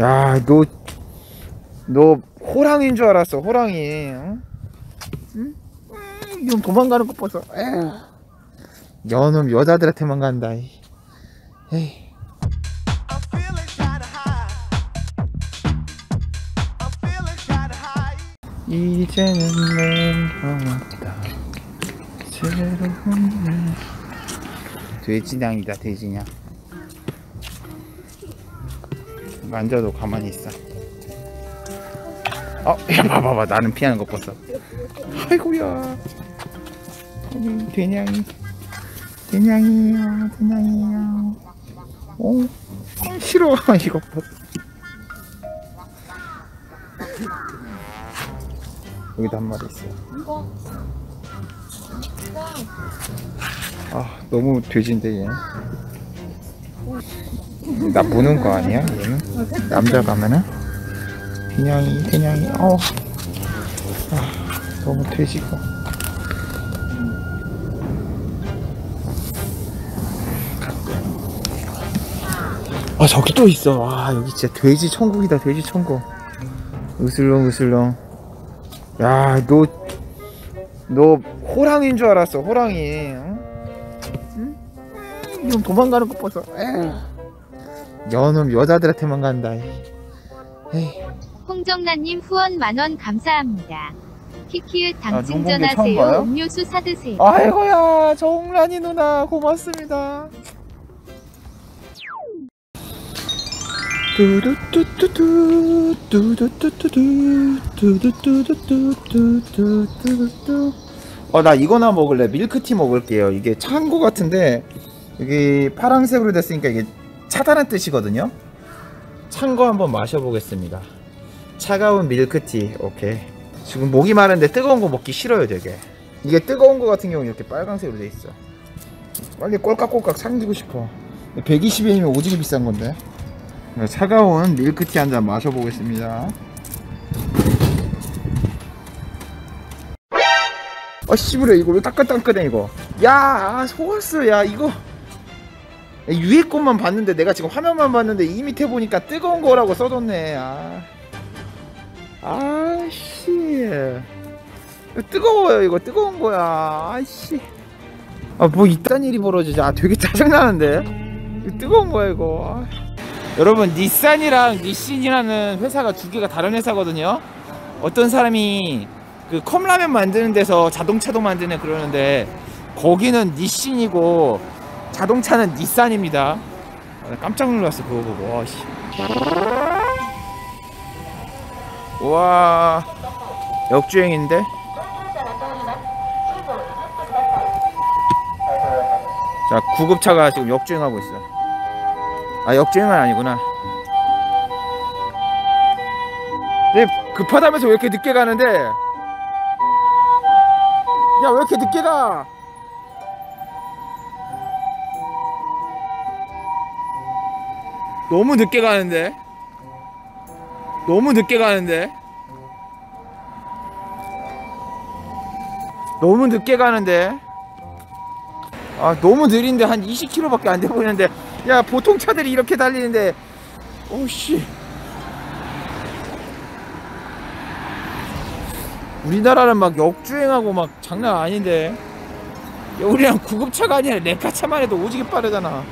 야, 너, 너 호랑이인 줄 알았어, 호랑이. 응? 응? 도망가는 거 봐서. 여놈 여자들한테만 간다. 이. 에이. 이제는 내가 왔다. 새로운 날. 돼지냥이다, 돼지냥. 만져도 가만히 있어. 어, 야, 봐봐봐. 나는 피하는 거 봤어. 아이고야. 아니, 돼냥이. 돼냥이야, 돼냥이야. 어, 어, 싫어. 이거 봐. 여기도 한 마리 있어. 아, 너무 돼지인데 얘. 나 무는 거 아니야? 얘는 남자 가면은 그냥이 그냥이 어. 아, 너무 돼지고. 아 저기 또 있어. 아 여기 진짜 돼지 천국이다 돼지 천국. 으슬렁 으슬렁. 야, 너, 너 호랑이인 줄 알았어, 호랑이. 응? 응? 음, 이건 도망가는 거 봐서. 에휴. 여놈 여자들한테만 간다. 에이. 홍정란님 후원 만원 감사합니다. 키키읒 아, 처음 전하세요. 음료수 사드세요. 아이고야, 정란이 누나 고맙습니다. 뚜두뚜뚜뚜 뚜두뚜뚜뚜 뚜두뚜뚜뚜뚜뚜뚜뚜 어, 나 이거나 먹을래. 밀크티 먹을게요. 이게 찬 거 같은데 여기 파란색으로 됐으니까 이게 차다는 뜻이거든요. 찬거 한번 마셔보겠습니다. 차가운 밀크티. 오케이. 지금 목이 마른데 뜨거운 거 먹기 싫어요, 되게. 이게 뜨거운 거 같은 경우는 이렇게 빨간색으로 돼 있어. 빨리 꼴깍꼴깍 삼기고 싶어. 120엔이면 오지게 비싼 건데. 네, 차가운 밀크티 한 잔 마셔보겠습니다. 아 씨부래 이거 왜 따끈따끈해 이거. 야 아, 속았어 야 이거. 위에 것만 봤는데 내가 지금 화면만 봤는데 이 밑에 보니까 뜨거운 거라고 써뒀네. 아. 아씨. 뜨거워요 이거 뜨거운 거야. 아씨. 아 뭐 이딴 일이 벌어지지. 아 되게 짜증나는데. 뜨거운 거야 이거. 아. 여러분 닛산이랑 니신이라는 회사가 두 개가 다른 회사거든요. 어떤 사람이 그 컵라면 만드는 데서 자동차도 만드네 그러는데 거기는 니신이고 자동차는 닛산입니다. 아, 깜짝 놀랐어 그거 보고. 와, 씨. 와 역주행인데? 자 구급차가 지금 역주행하고 있어. 아 역주행은 아니구나. 얘 급하다면서 왜 이렇게 늦게 가는데? 야 왜 이렇게 늦게 가? 너무 늦게 가는데? 너무 늦게 가는데? 너무 늦게 가는데? 아 너무 느린데 한 20km밖에 안 돼 보이는데 야 보통 차들이 이렇게 달리는데 오씨 우리나라는 막 역주행하고 막 장난 아닌데 야, 우리랑 구급차가 아니라 레카차만 해도 오지게 빠르잖아